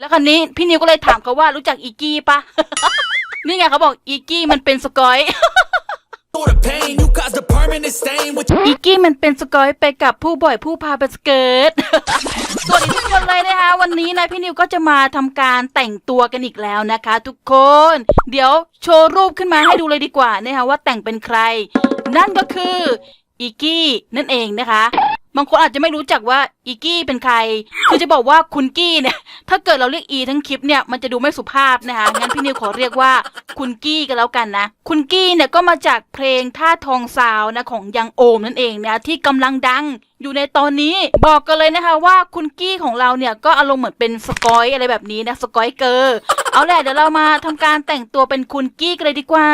แล้วคันนี้พี่นิวก็เลยถามเขาว่ารู้จักอีกี้ปะ นี่ไงเขาบอกอีกี้มันเป็นสกอย For the pain, you caused a permanent stain with อีกี้มันเป็นสกอยไปกับผู้บ่อยผู้พาไปสเกิร์ตสวัสดีทุกคนเลยนะคะ วันนี้นะพี่นิวก็จะมาทำการแต่งตัวกันอีกแล้วนะคะ ทุกคน เดี๋ยวโชว์รูปขึ้นมาให้ดูเลยดีกว่านะคะว่าแต่งเป็นใคร นั่นก็คืออีกี้นั่นเองนะคะ บางคนอาจจะไม่รู้จักว่าอีกี้เป็นใคร คือจะบอกว่าคุณกี้เนี่ย ถ้าเกิดเราเรียกอีทั้งคลิปเนี่ยมันจะดูไม่สุภาพนะคะ งั้นพี่นิวขอเรียกว่าคุณกี้กันแล้วกันนะ คุณกี้เนี่ยก็มาจากเพลงท่าทองสาวนะของยังโอมนั่นเองนะที่กำลังดัง อยู่ในตอนนี้บอกกันเลยนะคะว่าคุณกี้ของเราเนี่ยก็อารมณ์เหมือนเป็นสกอยอะไรแบบนี้นะสกอยเกอร์เอาแหละเดี๋ยวเรามาทำการแต่งตัวเป็นคุณกี้กันเลยดีกว่า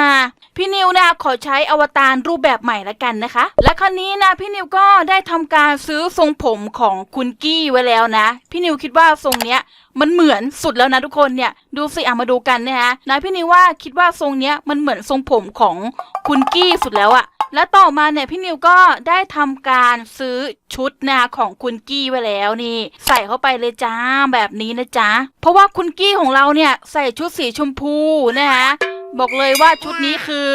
พี่นิวนะขอใช้อวตารรูปแบบใหม่ละกันนะคะ และครั้นี้นะพี่นิวก็ได้ทำการซื้อทรงผมของคุณกี้ไว้แล้วนะ พี่นิวคิดว่าทรงเนี้ยมันเหมือนสุดแล้วนะทุกคนเนี่ยดูสิอะมาดูกันนะฮะนะพี่นิวว่าคิดว่าทรงเนี้ยมันเหมือนทรงผมของคุณกี้สุดแล้วอะ และต่อมาเนี่ยพี่นิวก็ได้ทำการซื้อชุดนะคะของคุณกี้ไว้แล้วนี่ ใส่เข้าไปเลยจ้าแบบนี้นะจ๊ะเพราะว่าคุณกี้ของเราเนี่ยใส่ชุดสีชมพูนะคะบอกเลยว่าชุดนี้คือ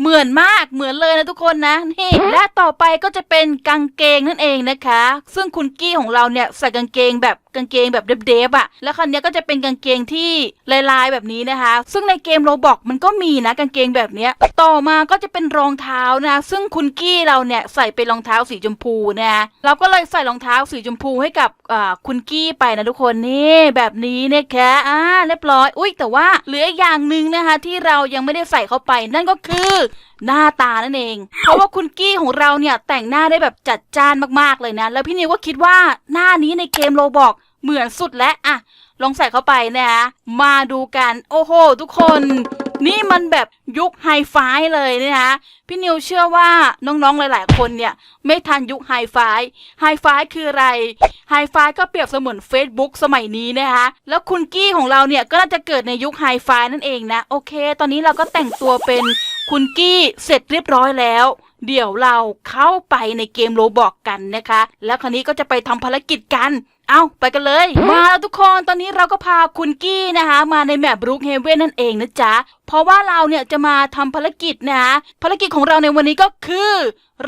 เหมือนมากเหมือนเลยนะทุกคนนะนี่และต่อไปก็จะเป็นกางเกงนั่นเองนะคะ ซึ่งคุณกี้ของเราเนี่ยใส่กางเกงแบบ กางเกงแบบเดฟๆอะแล้วคันนี้ก็จะเป็นกางเกงที่ลายๆแบบนี้นะคะ ซึ่งในเกมโรบอกมันก็มีนะกางเกงแบบเนี้ยต่อมาก็จะเป็นรองเท้านะซึ่งคุณกี้เราเนี่ยใส่เป็นรองเท้าสีชมพูนะเราก็เลยใส่รองเท้าสีชมพูให้กับคุณกี้ไปนะทุกคนนี่แบบนี้นะคะอ่าเรียบร้อย อุ้ยแต่ว่าเหลืออีกอย่างหนึ่งนะคะ ที่เรายังไม่ได้ใส่เข้าไป นั่นก็คือหน้าตานั่นเอง เพราะว่าคุณกี้ของเราเนี่ยแต่งหน้าได้แบบจัดจ้านมากๆเลยนะ แล้วพี่นิวก็คิดว่าหน้านี้ในเกมโรบอก เหมือนสุดแล้วอะลองใส่เข้าไปนะคะมาดูกัน โอ้โห ทุกคน นี่มันแบบยุคไฮไฟเลยนะคะพี่นิวเชื่อว่าน้องๆหลาย ๆ คนเนี่ย ไม่ทันยุคไฮไฟไฮไฟคืออะไรไฮไฟก็เปรียบเสมือน Facebook สมัยนี้นะคะแล้วคุณกี้ของเราเนี่ยก็น่าจะเกิดในยุคไฮไฟนั่นเองนะ โอเค ตอนนี้เราก็แต่งตัวเป็น คุณกี้เสร็จเรียบร้อยแล้ว เดี๋ยวเราเข้าไปในเกมโรบอกกันนะคะ แล้วคราวนี้ก็จะไปทำภารกิจกันเอาไปกันเลย มาแล้วทุกคนตอนนี้เราก็พาคุณกี้นะคะ มาในแมปบรูคเฮเว่นนั่นเองนะจ๊ะ เพราะว่าเราเนี่ยจะมาทำภารกิจนะคะภารกิจของเราในวันนี้ก็คือ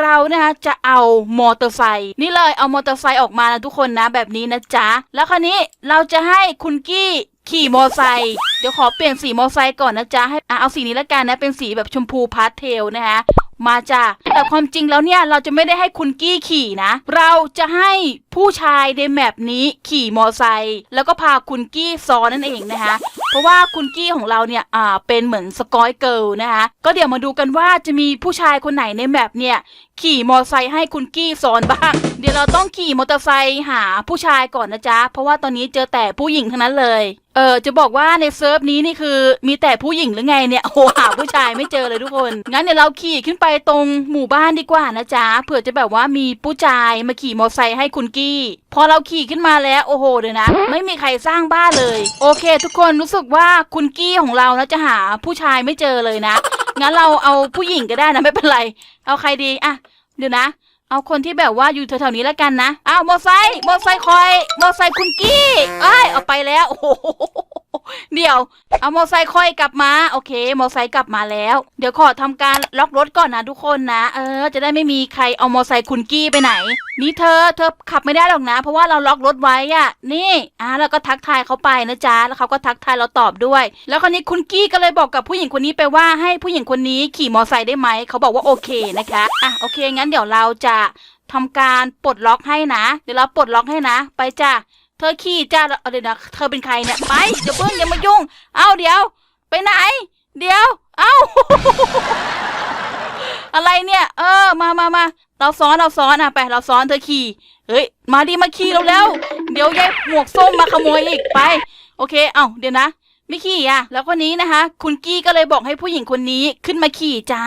เรานะคะจะเอามอเตอร์ไซค์นี่เลยเอามอเตอร์ไซค์ออกมานะทุกคนนะแบบนี้นะจ๊ะ แล้วคราวนี้เราจะให้คุณกี้ ขี่มอไซค์เดี๋ยวขอเปลี่ยนสีมอไซค์ก่อนนะจ๊ะให้อะเอาสีนี้ละกันนะ เป็นสีแบบชมพูพาสเทลนะคะมาจ้ะแต่ความจริงแล้วเนี่ยเราจะไม่ได้ให้คุณกี้ขี่นะ เราจะให้ผู้ชายในแมปนี้ขี่มอไซค์แล้วก็พาคุณกี้ซ้อนนั่นเองนะคะเพราะว่าคุณกี้ของเราเนี่ยอ่าเป็นเหมือนสกอยเกิลนะคะก็เดี๋ยวมาดูกันว่าจะมีผู้ชายคนไหนในแมปเนี่ย ขี่มอไซค์ให้คุณกี้ซ้อนบ้าง เดี๋ยวเราต้องขี่มอเตอร์ไซค์หาผู้ชายก่อนนะจ๊ะ เพราะว่าตอนนี้เจอแต่ผู้หญิงทั้งนั้นเลย เออจะบอกว่าในเซิร์ฟนี้นี่คือมีแต่ผู้หญิงหรือไงเนี่ยโอ้โหหาผู้ชายไม่เจอเลยทุกคน งั้นเดี๋ยวเราขี่ขึ้นไปตรงหมู่บ้านดีกว่านะจ๊ะ เผื่อจะแบบว่ามีผู้ชายมาขี่มอไซค์ให้คุณกี้ พอเราขี่ขึ้นมาแล้วโอ้โหเดี๋ยวนะ ไม่มีใครสร้างบ้านเลย โอเค ทุกคนรู้สึกว่าคุณกี้ของเรานะจะหาผู้ชายไม่เจอเลยนะ งั้นเราเอาผู้หญิงก็ได้นะไม่เป็นไร เอาใครดีอะเดี๋ยวนะ เอาคนที่แบบว่าอยู่แถวๆนี้แล้วกันนะอ้าวมอไซค์มอไซค์คอยมอไซค์คุณกี้อ้ยเอาไปแล้วโอ้โห เดี๋ยว เอามอไซค์คอยกลับมา โอเค มอไซค์กลับมาแล้ว เดี๋ยวขอทำการล็อกรถก่อนนะทุกคนนะ เออ จะได้ไม่มีใครเอามอไซค์คุณกี้ไปไหน นี่เธอ เธอขับไม่ได้หรอกนะ เพราะว่าเราล็อกรถไว้อะนี่ อ่าแล้วก็ทักทายเขาไปนะจ๊ะ แล้วเขาก็ทักทายเราตอบด้วย แล้วคราวนี้คุณกี้ก็เลยบอกกับผู้หญิงคนนี้ไปว่าให้ผู้หญิงคนนี้ขี่มอไซค์ได้ไหม เขาบอกว่าโอเคนะคะ อะ โอเค งั้นเดี๋ยวเราจะทำการปลดล็อกให้นะ เดี๋ยวเราปลดล็อกให้นะ ไปจ้ะ เธอขี่จ้าเอาเดี๋ยวนะเธอเป็นใครเนี่ยไปเดี๋ยวเพิ่งอย่ามายุ่ง เอาเดี๋ยว ไปไหน เดี๋ยว เอาอะไรเนี่ย เออ มามามาเราซ้อนเราซ้อนอะไปเราซ้อนเธอขี่เฮ้ย มาดีมาขี่เราแล้ว เดี๋ยวยายหมวกส้มมาขโมยอีกไป โอเค เอ้าเดี๋ยวนะไม่ขี่อะ แล้วคนนี้นะคะ คุณกี้ก็เลยบอกให้ผู้หญิงคนนี้ขึ้นมาขี่จ้า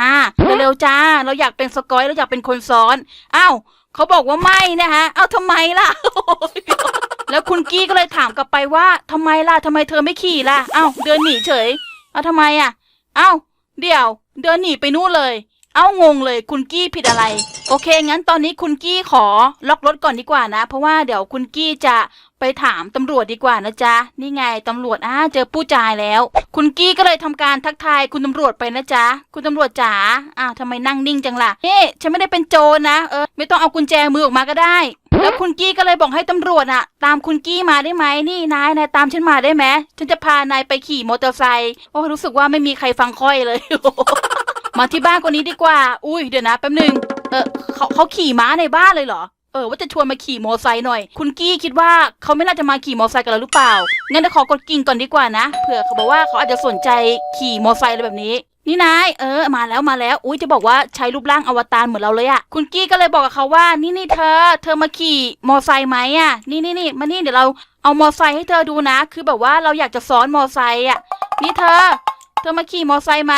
เร็วๆจ้า เราอยากเป็นสกอยเราอยากเป็นคนซ้อนอ้าว เขาบอกว่าไม่นะฮะ เอ้าทำไมล่ะ แล้วคุณกี้ก็เลยถามกลับไปว่าทำไมล่ะทำไมเธอไม่ขี่ล่ะ เอ้าเดินหนีเฉย เอ้าทำไมอะ เอ้าเดี๋ยว เดินหนีไปนู่นเลย เอ้างงเลยคุณกี้ผิดอะไร โอเค งั้นตอนนี้คุณกี้ขอล็อกรถก่อนดีกว่านะ เพราะว่าเดี๋ยวคุณกี้จะไปถามตำรวจดีกว่านะจ๊ะ นี่ไงตำรวจอ่าเจอผู้จายแล้ว คุณกี้ก็เลยทำการทักทายคุณตำรวจไปนะจ๊ะ คุณตำรวจจ๋าอ้าวทำไมนั่งนิ่งจังล่ะเฮ้ฉันไม่ได้เป็นโจรนะเออไม่ต้องเอากุญแจมือออกมาก็ได้ แล้วคุณกี้ก็เลยบอกให้ตำรวจอะตามคุณกี้มาได้ไหมนี่นายนายตามฉันมาได้ไหมฉันจะพานายไปขี่มอเตอร์ไซค์โอ้รู้สึกว่าไม่มีใครฟังค่อยเลย มาที่บ้านคนนี้ดีกว่า อุ้ยเดี๋ยวนะแป๊บหนึง เออเขาเขาขี่ม้าในบ้านเลยเหรอ เออ ว่าจะชวนมาขี่มอไซค์หน่อย คุณกี้คิดว่าเขาไม่น่าจะมาขี่มอไซค์กันแล้วหรือเปล่า งั้นเดี๋ยวขอกดกิ่งก่อนดีกว่านะ เผื่อเขาบอกว่าเขาอาจจะสนใจขี่มอไซค์อะไรแบบนี้ นี่นาย เออ มาแล้วมาแล้ว อุ้ยจะบอกว่าใช้รูปร่างอวตารเหมือนเราเลยอะคุณกี้ก็เลยบอกกับเขาว่า นี่นี่เธอ เธอมาขี่มอไซค์ไหมอะนี่นี่นี่มานี่เดี๋ยวเราเอามอไซค์ให้เธอดูนะ คือแบบว่าเราอยากจะซ้อนมอไซค์อะนี่เธอ เธอมาขี่มอไซค์ไหม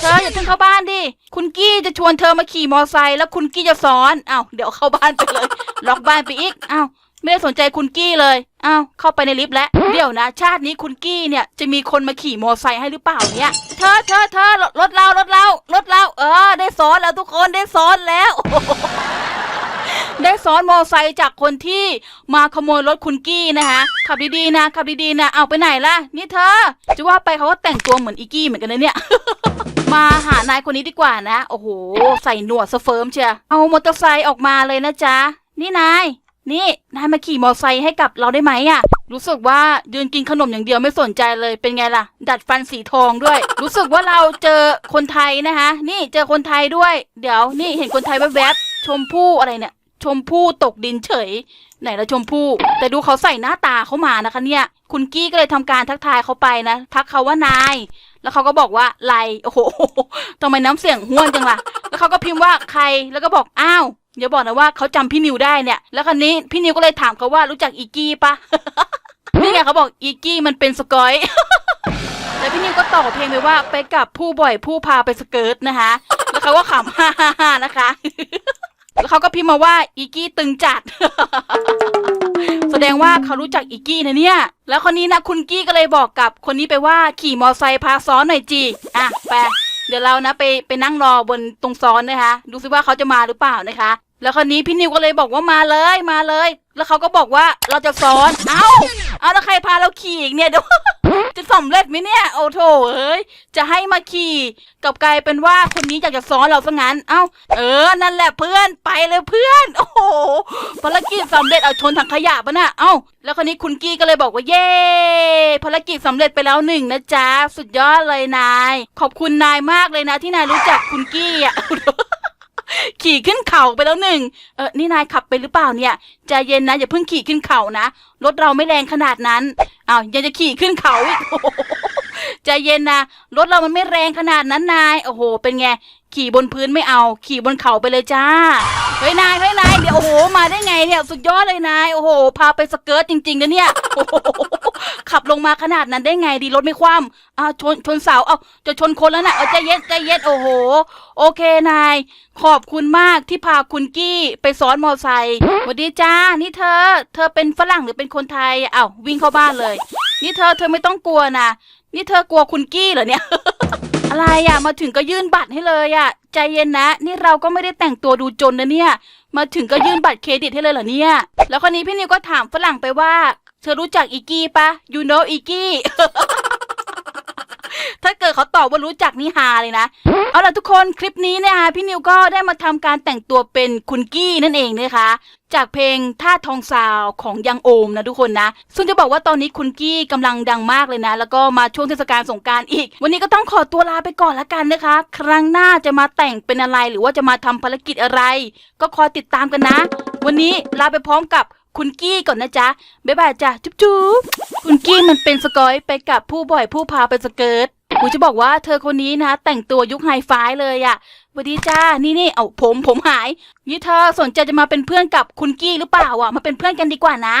เธออย่าเพิ่งเข้าบ้านดิ คุณกี้จะชวนเธอมาขี่มอไซค์แล้วคุณกี้จะสอนอ้าวเดี๋ยวเข้าบ้านไปเลย ล็อกบ้านไปอีกอ้าวไม่ได้สนใจคุณกี้เลยอ้าวเข้าไปในลิฟต์แล้ว เดี๋ยวนะ ชาตินี้คุณกี้เนี่ยจะมีคนมาขี่มอไซค์ให้หรือเปล่าเนี่ย เธอเธอเธอรถเรารถเรารถเรา เออ ได้สอนแล้วทุกคนได้สอนแล้ว ได้ซ้อนมอไซค์จากคนที่มาขโมยรถคุณกี้นะคะขับดีๆนะขับดีๆนะเอาไปไหนล่ะ นี่เธอ จะว่าไปเขาก็แต่งตัวเหมือนอีกี้เหมือนกันนะเนี่ยมาหานายคนนี้ดีกว่านะ โอ้โห ใส่หนวดสเฟิร์มเชียเอามอเตอร์ไซค์ออกมาเลยนะจ๊ะ นี่นาย นี่นายมาขี่มอเตอร์ไซค์ให้กับเราได้ไหมอะรู้สึกว่ายืนกินขนมอย่างเดียวไม่สนใจเลยเป็นไงล่ะ ดัดฟันสีทองด้วย รู้สึกว่าเราเจอคนไทยนะคะ นี่เจอคนไทยด้วย เดี๋ยวนี่เห็นคนไทยแวบๆชมพู่อะไรเนี่ย ชมพู่ตกดินเฉย ไหนละชมพู่ แต่ดูเขาใส่หน้าตาเขามานะคะเนี่ย คุณกี้ก็เลยทำการทักทายเขาไปนะ ทักเขาว่านาย แล้วเขาก็บอกว่าไรโอ้โหทำไมน้ำเสียงห้วนจังล่ะ แล้วเขาก็พิมพ์ว่าใครแล้วก็บอกอ้าวอย่าบอกนะว่าเขาจำพี่นิวได้เนี่ย แล้วคราวนี้พี่นิวก็เลยถามเขาว่ารู้จักอีกี้ปะนี่ไงเขาบอกอีกี้มันเป็นสกอยแล้วพี่นิวก็ต่อเพลงไปว่าไปกับผู้บ่อยผู้พาไปสเกิร์ตนะคะ แล้วเขาก็ขำฮ่าฮ่าฮ่านะคะ แล้วเขาก็พิมพ์มาว่าอีกี้ตึงจัด แสดงว่าเขารู้จักอีกี้นะเนี่ย แล้วคนนี้นะคุณกี้ก็เลยบอกกับคนนี้ไปว่าขี่มอไซค์พาซ้อนหน่อยจีอะไปเดี๋ยวเรานะไปไปนั่งรอบนตรงซ้อนนะคะ ดูซิว่าเขาจะมาหรือเปล่านะคะ แล้วคนนี้พี่นิวก็เลยบอกว่ามาเลยมาเลย แล้วเขาก็บอกว่าเราจะซ้อน เอ้า เอาแล้วใครพาเราขี่อีกเนี่ยเดี๋ยวจะสำเร็จไหมเนี่ย โอ้โถเอ้ย จะให้มาขี่กับกลายเป็นว่าคนนี้อยากจะซ้อนเราซะงั้น เอ้า เออ นั่นแหละเพื่อน ไปเลยเพื่อน โอ้โห ภารกิจสำเร็จเอาชนถังขยะปะน่ะเอ้า แล้วคนนี้คุณกี้ก็เลยบอกว่าเย้ ภารกิจสำเร็จไปแล้วหนึ่งนะจ๊ะ สุดยอดเลยนาย ขอบคุณนายมากเลยนะที่นายรู้จักคุณกี้อะ ขี่ขึ้นเขาไปแล้วหนึ่งเออนี่นายขับไปหรือเปล่าเนี่ยใจเย็นนะอย่าเพิ่งขี่ขึ้นเขานะรถเราไม่แรงขนาดนั้นอ้าวยังจะขี่ขึ้นเขาอีก ใจเย็นนะรถเรามันไม่แรงขนาดนั้นนาย โอ้โห เป็นไง ขี่บนพื้นไม่เอา ขี่บนเขาไปเลยจ้า เฮ้ยนายเฮ้ยนายเดี๋ยวโอ้โห มาได้ไงเนี่ย สุดยอดเลยนาย โอ้โห พาไปสเกิร์ตจริงๆนะเนี่ย โอ้โห ขับลงมาขนาดนั้นได้ไงดีรถไม่คว่ำอ้าวชนชนเสาเอาจะชนคนแล้วนะเอาใจเย็นใจเย็น โอ้โห โอเคนาย ขอบคุณมากที่พาคุณกี้ไปซ้อนมอไซค์สวัสดีจ้า นี่เธอ เธอเป็นฝรั่งหรือเป็นคนไทยอ้าววิ่งเข้าบ้านเลย นี่เธอเธอไม่ต้องกลัวนะ นี่เธอกลัวคุณกี้เหรอเนี่ย อะไรอะ มาถึงก็ยื่นบัตรให้เลยอะ ใจเย็นนะ นี่เราก็ไม่ได้แต่งตัวดูจนนะเนี่ย มาถึงก็ยื่นบัตรเครดิตให้เลยเหรอเนี่ย แล้วคนนี้พี่นิวก็ถามฝรั่งไปว่า เธอรู้จักอีกี้ปะ you know อีกี้ ถ้าเกิดเขาตอบว่ารู้จักนี่ฮาเลยนะ เอาล่ะทุกคนคลิปนี้เนี่ยค่ะพี่นิวก็ได้มาทำการแต่งตัวเป็นคุณกี้นั่นเองนะคะ จากเพลงท่าทองสาวของยังโอมนะทุกคนนะ ซึ่งจะบอกว่าตอนนี้คุณกี้กำลังดังมากเลยนะ แล้วก็มาช่วงเทศกาลสงกรารอีก วันนี้ก็ต้องขอตัวลาไปก่อนละกันนะคะ ครั้งหน้าจะมาแต่งเป็นอะไรหรือว่าจะมาทำภารกิจอะไร ก็คอยติดตามกันนะ วันนี้ลาไปพร้อมกับ คุณกี้ก่อนนะจ๊ะ บ๊ายบายจ้ะ จุ๊บจุ๊บคุณกี้มันเป็นสกอยไปกับผู้บ่อยผู้พาไปสเกิร์ตกูจะบอกว่าเธอคนนี้นะ แต่งตัวยุคไฮไฟว์เลยอะสวัสดีจ้า นี่นี่เอาผมผมหาย นี่เธอสนใจจะมาเป็นเพื่อนกับคุณกี้หรือเปล่าอะมาเป็นเพื่อนกันดีกว่านะ